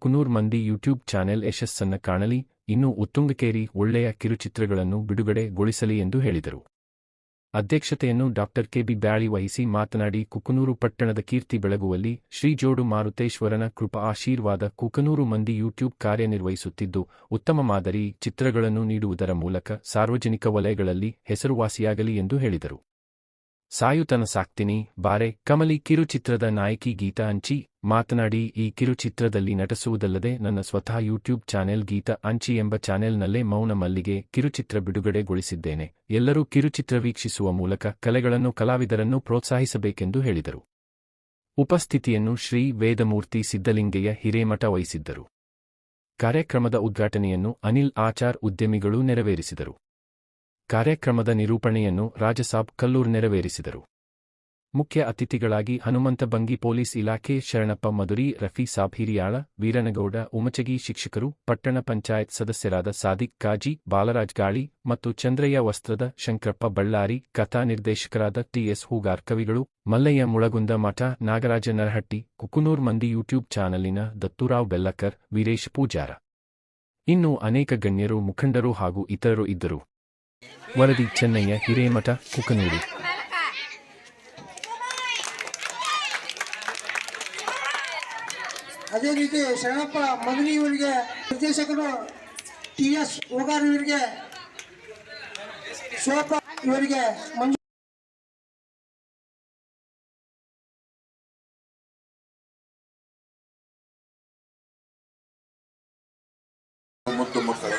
ಕುನೂರ್ ಮಂದಿ YouTube channel ಯಶಸ್ಸನ್ನ ಕಾಣಲಿ, ಇನ್ನೂ ಉತ್ತುಂಗಕೇರಿ ಒಳ್ಳೆಯ ಕಿರುಚಿತ್ರಗಳನ್ನು ಬಿಡುಗಡೆಗೊಳಿಸಲಿ ಎಂದು ಹೇಳಿದರು. ಅಧ್ಯಕ್ಷತೆಯನ್ನು ಡಾ. ಕೆಬಿ ಬ್ಯಾಳಿ ವಹಿಸಿ ಮಾತನಾಡಿ, ಕುಕನೂರು ಪಟ್ಟಣದ ಕೀರ್ತಿ ಬೆಳಗುವಲ್ಲಿ ಶ್ರೀ ಜೋಡು ಮಾರುತೇಶ್ವರನ ಕೃಪಾ ಆಶೀರ್ವಾದ ಕುಕನೂರು ಮಂದಿ ಯೂಟ್ಯೂಬ್ ಕಾರ್ಯನಿರ್ವಹಿಸುತ್ತಿದ್ದು, ಉತ್ತಮ ಮಾದರಿ ಚಿತ್ರಗಳನ್ನು ನೀಡುವುದರ ಮೂಲಕ ಸಾರ್ವಜನಿಕ ವಲಯಗಳಲ್ಲಿ ಹೆಸರುವಾಸಿಯಾಗಲಿ ಎಂದು ಹೇಳಿದರು. ಸಾಯುತನ ಸಾಕ್ತಿನಿ, ಬಾರೆ, ಕಮಲಿ ಕಿರುಚಿತ್ರದ ನಾಯಕಿ ಗೀತಾ ಅಂಚಿ, ಮಾತನಾಡಿ, ಈ ಕಿರುಚಿತ್ರದಲ್ಲಿ ನಟಿಸುವುದಲ್ಲದೆ ನನ್ನ ಸ್ವತಃ ಯೂಟ್ಯೂಬ್ ಚಾನೆಲ್ ಗೀತಾ ಅಂಚಿ ಎಂಬ ಚಾನೆಲ್ನಲ್ಲೇ ಮೌನ ಮಲ್ಲಿಗೆ ಕಿರುಚಿತ್ರ ಬಿಡುಗಡೆಗೊಳಿಸಿದ್ದೇನೆ. ಎಲ್ಲರೂ ಕಿರುಚಿತ್ರ ವೀಕ್ಷಿಸುವ ಮೂಲಕ ಕಲೆಗಳನ್ನು ಕಲಾವಿದರನ್ನು ಪ್ರೋತ್ಸಾಹಿಸಬೇಕೆಂದು ಹೇಳಿದರು. ಉಪಸ್ಥಿತಿಯನ್ನು ಶ್ರೀ ವೇದಮೂರ್ತಿ ಸಿದ್ದಲಿಂಗಯ್ಯ ಹಿರೇಮಠ ವಹಿಸಿದ್ದರು. ಕಾರ್ಯಕ್ರಮದ ಉದ್ಘಾಟನೆಯನ್ನು ಅನಿಲ್ ಆಚಾರ್ ಉದ್ಯಮಿಗಳು ನೆರವೇರಿಸಿದರು. ಕಾರ್ಯಕ್ರಮದ ನಿರೂಪಣೆಯನ್ನು ರಾಜಸಾಬ್ ಕಲ್ಲೂರ್ ನೆರವೇರಿಸಿದರು. ಮುಖ್ಯ ಅತಿಥಿಗಳಾಗಿ ಹನುಮಂತ ಬಂಗಿ ಪೊಲೀಸ್ ಇಲಾಖೆ ಶರಣಪ್ಪ ಮಧುರಿ, ರಫಿ ಸಾಬ್ ಹಿರಿಯಾಳ, ವೀರನಗೌಡ, ಉಮಚಗಿ ಶಿಕ್ಷಕರು, ಪಟ್ಟಣ ಪಂಚಾಯತ್ ಸದಸ್ಯರಾದ ಸಾದಿಕ್ ಕಾಜಿ, ಬಾಲರಾಜ್ ಗಾಳಿ ಮತ್ತು ಚಂದ್ರಯ್ಯ ವಸ್ತ್ರದ ಶಂಕರಪ್ಪ ಬಳ್ಳಾರಿ, ಕಥಾ ನಿರ್ದೇಶಕರಾದ ಟಿಎಸ್ ಹೂಗಾರ್ ಕವಿಗಳು, ಮಲ್ಲಯ್ಯ ಮುಳಗುಂದ ಮಠ, ನಾಗರಾಜ ನರಹಟ್ಟಿ, ಕುಕುನೂರ್ ಮಂದಿ ಯೂಟ್ಯೂಬ್ ಚಾನಲಿನ ದತ್ತುರಾವ್ ಬೆಲ್ಲಕರ್, ವೀರೇಶ್ ಪೂಜಾರ. ಇನ್ನೂ ಅನೇಕ ಗಣ್ಯರು, ಮುಖಂಡರು ಹಾಗೂ ಇತರರು ಇದ್ದರು. ವರದಿ ಚೆನ್ನಯ್ಯ ಹಿರೇಮಠ ಕುಕನೂರು. ಅದೇ ರೀತಿ ಶರಣಪ್ಪ ಮಗನಿ ಇವರಿಗೆ ನಿರ್ದೇಶಕರು ಟಿ ಎಸ್ ಓಗಾರ್ ಇವರಿಗೆ ಶೋಭ ಇವರಿಗೆ ಮಂಜು ಮತ್ತು ಮಕ್ಕಳು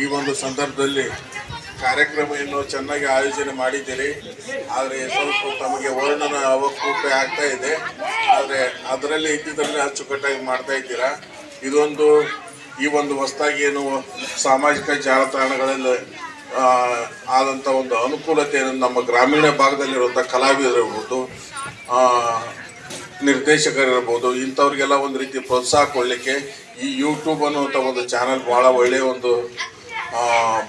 ಈ ಒಂದು ಸಂದರ್ಭದಲ್ಲಿ ಕಾರ್ಯಕ್ರಮ ಏನು ಚೆನ್ನಾಗಿ ಆಯೋಜನೆ ಮಾಡಿದ್ದೀರಿ. ಆದರೆ ಸ್ವಲ್ಪ ತಮಗೆ ವರ್ಣನ ಅವಕೂಪ ಆಗ್ತಾ ಇದೆ. ಆದರೆ ಅದರಲ್ಲಿ ಇದ್ದಿದ್ದರಲ್ಲೇ ಅಚ್ಚುಕಟ್ಟಾಗಿ ಮಾಡ್ತಾ ಇದ್ದೀರಾ? ಇದೊಂದು ಈ ಒಂದು ಹೊಸದಾಗಿ ಏನು ಸಾಮಾಜಿಕ ಜಾಲತಾಣಗಳಲ್ಲಿ ಆದಂಥ ಒಂದು ಅನುಕೂಲತೆಯನ್ನು ನಮ್ಮ ಗ್ರಾಮೀಣ ಭಾಗದಲ್ಲಿರುವಂಥ ಕಲಾವಿದರಿರ್ಬೋದು ನಿರ್ದೇಶಕರಿರ್ಬೋದು, ಇಂಥವ್ರಿಗೆಲ್ಲ ಒಂದು ರೀತಿ ಪ್ರೋತ್ಸಾಹ ಕೊಡಲಿಕ್ಕೆ ಈ ಯೂಟ್ಯೂಬ್ ಅನ್ನುವಂಥ ಒಂದು ಚಾನಲ್ ಭಾಳ ಒಳ್ಳೆಯ ಒಂದು ಆ,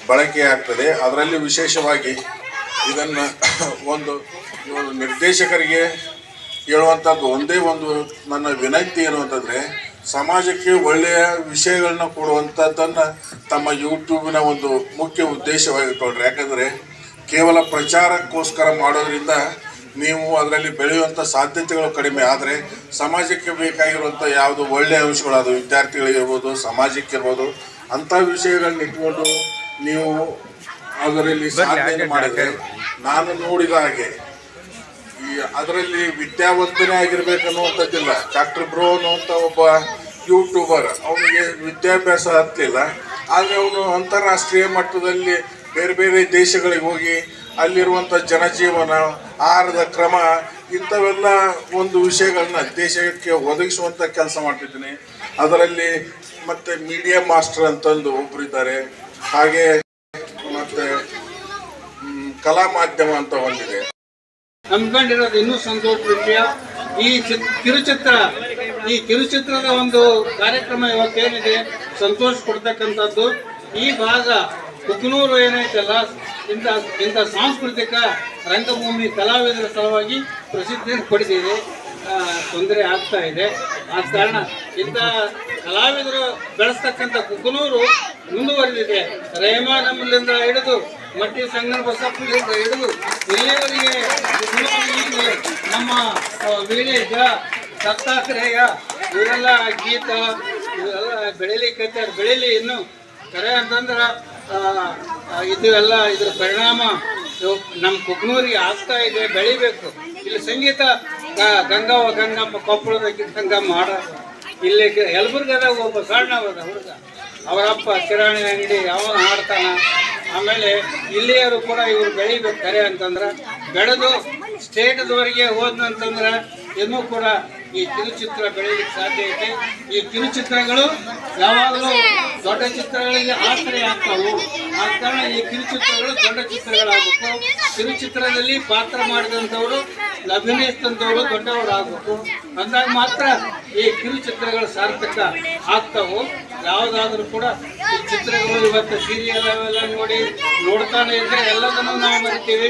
ಬಳಕೆ ಆಗ್ತದೆ. ಅದರಲ್ಲಿ ವಿಶೇಷವಾಗಿ ಇದನ್ನು ಒಂದು ನಿರ್ದೇಶಕರಿಗೆ ಹೇಳುವಂಥದ್ದು ಒಂದೇ ಒಂದು ನನ್ನ ವಿನಂತಿ ಏನು ಅಂತಂದರೆ ಸಮಾಜಕ್ಕೆ ಒಳ್ಳೆಯ ವಿಷಯಗಳನ್ನ ಕೊಡುವಂಥದ್ದನ್ನು ತಮ್ಮ ಯೂಟ್ಯೂಬಿನ ಒಂದು ಮುಖ್ಯ ಉದ್ದೇಶವಾಗಿಟ್ಕೊಂಡ್ರೆ. ಯಾಕಂದರೆ ಕೇವಲ ಪ್ರಚಾರಕ್ಕೋಸ್ಕರ ಮಾಡೋದ್ರಿಂದ ನೀವು ಅದರಲ್ಲಿ ಬೆಳೆಯುವಂಥ ಸಾಧ್ಯತೆಗಳು ಕಡಿಮೆ. ಆದರೆ ಸಮಾಜಕ್ಕೆ ಬೇಕಾಗಿರುವಂಥ ಯಾವುದು ಒಳ್ಳೆಯ ಅಂಶಗಳು ಅದು ವಿದ್ಯಾರ್ಥಿಗಳಿಗಿರ್ಬೋದು ಸಮಾಜಕ್ಕಿರ್ಬೋದು ಅಂಥ ವಿಷಯಗಳನ್ನ ಇಟ್ಕೊಂಡು ನೀವು ಅದರಲ್ಲಿ ಸಾಧನೆ ಮಾಡಿದ್ರೆ ನಾನು ನೋಡಿದ ಹಾಗೆ ಈ ಅದರಲ್ಲಿ ವಿದ್ಯಾವಂತನೇ ಆಗಿರ್ಬೇಕು ಅನ್ನುವಂಥದ್ದಿಲ್ಲ ಡಾಕ್ಟರ್ ಬ್ರೋ ಅನ್ನುವಂಥ ಒಬ್ಬ ಯೂಟ್ಯೂಬರ್ ಅವನಿಗೆ ವಿದ್ಯಾಭ್ಯಾಸ ಹತ್ತಿಲ್ಲ ಆದರೆ ಅವನು ಅಂತಾರಾಷ್ಟ್ರೀಯ ಮಟ್ಟದಲ್ಲಿ ಬೇರೆ ಬೇರೆ ದೇಶಗಳಿಗೆ ಹೋಗಿ ಅಲ್ಲಿರುವಂಥ ಜನಜೀವನ ಆಹಾರದ ಕ್ರಮ ಇಂಥವೆಲ್ಲ ಒಂದು ವಿಷಯಗಳನ್ನ ದೇಶಕ್ಕೆ ಒದಗಿಸುವಂಥ ಕೆಲಸ ಮಾಡ್ತಿದ್ದೀನಿ. ಅದರಲ್ಲಿ ಮತ್ತೆ ಮೀಡಿಯಾ ಮಾಸ್ಟರ್ ಅಂತಂದು ಒಬ್ಬರಿದ್ದಾರೆ ಹಾಗೆ ಮತ್ತೆ ಕಲಾ ಮಾಧ್ಯಮ ಅಂತ ಒಂದಿದೆ. ಹಮ್ಮಿಕೊಂಡಿರೋದು ಇನ್ನೂ ಸಂತೋಷ ವಿಷಯ ಈ ಚಿತ್- ಕಿರುಚಿತ್ರ, ಈ ಕಿರುಚಿತ್ರದ ಒಂದು ಕಾರ್ಯಕ್ರಮ ಇವತ್ತೇನಿದೆ ಸಂತೋಷ ಕೊಡ್ತಕ್ಕಂಥದ್ದು. ಈ ಭಾಗ ಕುಕ್ನೂರು ಏನೈತಲ್ಲ ಇಂಥ ಇಂಥ ಸಾಂಸ್ಕೃತಿಕ ರಂಗಭೂಮಿ ಕಲಾವಿದರ ಸಲುವಾಗಿ ಪ್ರಸಿದ್ಧಿಯನ್ನು ಪಡೆದಿದೆ ತೊಂದರೆ ಆಗ್ತಾ ಇದೆ. ಆದ ಕಾರಣ ಇಂಥ ಕಲಾವಿದರು ಬೆಳೆಸ್ತಕ್ಕಂಥ ಕುಕನೂರು ಮುಂದುವರೆದಿದೆ. ರೇಮಾನಮ್ಮಲಿಂದ ಹಿಡಿದು ಮಟ್ಟಿ ಸಂಗನ ಬಸಪ್ಪನಿಂದ ಹಿಡಿದು ಇಲ್ಲಿಯವರೆಗೆ ನಮ್ಮ ಆ, ವೀರೇಶ ದತ್ತಾತ್ರೇಯ ಇವರೆಲ್ಲ ಗೀತ ಇವರೆಲ್ಲ ಕತ್ತಾರ ಬೆಳೀಲಿ ಇನ್ನು ಕರೆ ಅಂತಂದ್ರೆ ಆ, ಆ, ಇದು ಎಲ್ಲ ಇದ್ರ ಪರಿಣಾಮ ನಮ್ಮ ಕುಕ್ನೂರಿಗೆ ಆಗ್ತಾ ಇದೆ ಬೆಳಿಬೇಕು. ಇಲ್ಲಿ ಸಂಗೀತ ಗಂಗವ್ವ ಗಂಗಮ್ಮ ಕೊಪ್ಪಳದ ಗಂಗಮ್ಮ ಹಾಡ ಇಲ್ಲಿ ಯಲಬುರ್ಗದಾಗ ಒಬ್ಬ ಸಣ್ಣವದ ಹುಡುಗ. ಅವರಪ್ಪ ಕಿರಾಣಿ ಅಂಗಡಿ ಅವನು ಹಾಡ್ತಾನ ಆಮೇಲೆ ಇಲ್ಲಿಯವರು ಕೂಡ ಇವರು ಬೆಳಿಬೇಕು ಕರೆ ಅಂತಂದ್ರೆ, ಬೆಳೆದು ಸ್ಟೇಟ್ದವರೆಗೆ ಹೋದ್ನಂತಂದ್ರೆ ಇನ್ನೂ ಕೂಡ ಈ ಕಿರುಚಿತ್ರ ಬೆಳೀಲಿಕ್ಕೆ ಸಾಧ್ಯ ಐತೆ. ಈ ಕಿರುಚಿತ್ರಗಳು ಯಾವಾಗಲೂ ದೊಡ್ಡ ಚಿತ್ರಗಳಿಗೆ ಆಶ್ರಯ ಆಗ್ತಾವು. ಆ ಕಾರಣ ಈ ಕಿರುಚಿತ್ರಗಳು ದೊಡ್ಡ ಚಿತ್ರಗಳಾಗಬೇಕು. ಕಿರುಚಿತ್ರದಲ್ಲಿ ಪಾತ್ರ ಮಾಡಿದಂಥವರು, ಅಭಿನಯಿಸಿದಂಥವರು ದೊಡ್ಡವರು ಆಗಬೇಕು ಅಂದಾಗ ಮಾತ್ರ ಈ ಕಿರುಚಿತ್ರಗಳು ಸಾರ್ಥಕ ಆಗ್ತಾವು. ಯಾವುದಾದ್ರೂ ಕೂಡ ಈ ಚಿತ್ರಗಳು ಇವತ್ತು ಸೀರಿಯಲ್ ಅವೆಲ್ಲ ನೋಡಿ ನೋಡ್ತಾನೆ ಇದ್ರೆ ಎಲ್ಲದನ್ನು ನಾವು ಮರಿತೀವಿ.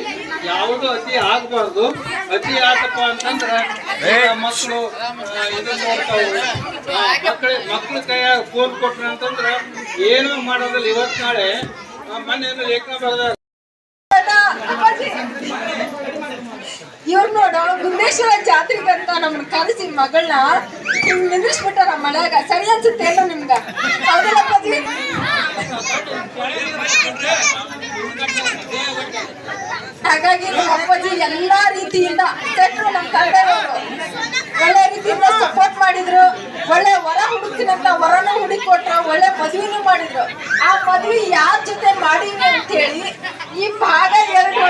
ಯಾವುದು ಅತಿ ಆಗಬಾರ್ದು. ಅತಿ ಆತಪ್ಪ ಅಂತಂದ್ರ ಮಕ್ಕಳು ಇದನ್ನ ನೋಡ್ತಾವು ಮಕ್ಕಳ ಮಕ್ಕಳ ಕೈಯಾಗ ಫೋನ್ ಕೊಟ್ರೆ ಅಂತಂದ್ರೆ ಏನೂ ಮಾಡೋದಿಲ್ಲ. ಇವತ್ತು ನಾಳೆ ಮನೆಯಲ್ಲಿ ಮೊನ್ನೆ ಲೇಖನ ಬರೆದ ಇವ್ರು ನೋಡು ಗುಂಡೇಶ್ವರ ಜಾತ್ರೆಗಂತ ನಮ್ಮನ್ನ ಕರೆಸಿ ಮಗಳನ್ನ ಹಿಂಗ್ ನಮ್ಮ ಮನ್ಯಾಗ. ಸರಿ ಅನ್ಸುತ್ತೆ ಏನೋ ನಿಮ್ಗ? ಎಲ್ಲಾ ರೀತಿಯಿಂದ ಸೆಟ್ರು ನಮ್ಮ ತಂದೆ ಒಳ್ಳೆ ರೀತಿಯಿಂದ ಸಪೋರ್ಟ್ ಮಾಡಿದ್ರು, ಒಳ್ಳೆ ವರ ಹುಡುಕಿನಂತ ವರನ ಹುಡುಕಿ ಕೊಟ್ರು ಒಳ್ಳೆ ಮದುವೆನೂ ಮಾಡಿದ್ರು. ಆ ಮದುವೆ ಯಾರ ಜೊತೆ ಮಾಡಿ ಅಂತ ಹೇಳಿ ಈ ಭಾಗ ಎರಡು